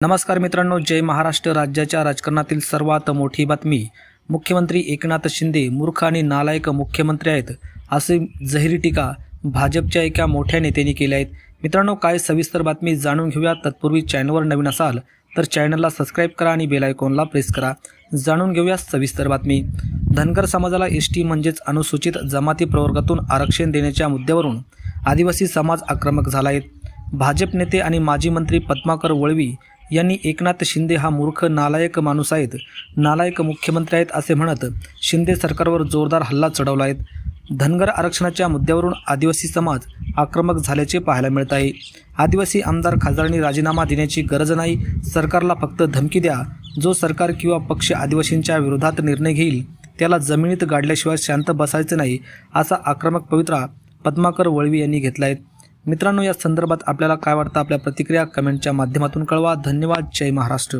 नमस्कार मित्रांनो जय महाराष्ट्र राज्याच्या राजकारणातील सर्वात मोठी बातमी. मुख्यमंत्री एकनाथ शिंदे मूर्ख आणि नालायक मुख्यमंत्री आहेत असे जहिरी टीका भाजपच्या एका मोठ्या नेत्याने केल्या आहेत. मित्रांनो काय सविस्तर बातमी जाणून घेऊया. तत्पूर्वी चॅनलवर नवीन असाल तर चॅनलला सबस्क्राईब करा आणि बेल आयकॉनला प्रेस करा. जाणून घेऊया सविस्तर बातमी. धनगर समाजाला एस टी म्हणजेच अनुसूचित जमाती प्रवर्गातून आरक्षण देण्याच्या मुद्द्यावरून आदिवासी समाज आक्रमक झाला आहे. भाजप नेते आणि माजी मंत्री पद्माकर वळवी यांनी एकनाथ शिंदे हा मूर्ख नालायक माणूस आहेत. नालायक मुख्यमंत्री आहेत असे म्हणत शिंदे सरकारवर जोरदार हल्ला चढवला आहे. धनगर आरक्षणाच्या मुद्द्यावरून आदिवासी समाज आक्रमक झाल्याचे पाहायला मिळत आहे. आदिवासी आमदार खासदारांनी राजीनामा देण्याची गरज नाही. सरकारला फक्त धमकी द्या. जो सरकार किंवा पक्ष आदिवासींच्या विरोधात निर्णय घेईल त्याला जमिनीत गाडल्याशिवाय शांत बसायचं नाही असा आक्रमक पवित्रा पद्माकर वळवी यांनी घेतला आहे. मित्रांनो या संदर्भात आपल्याला काय वाटतं? आपल्या प्रतिक्रिया कमेंटच्या माध्यमातून कळवा. धन्यवाद. जय महाराष्ट्र.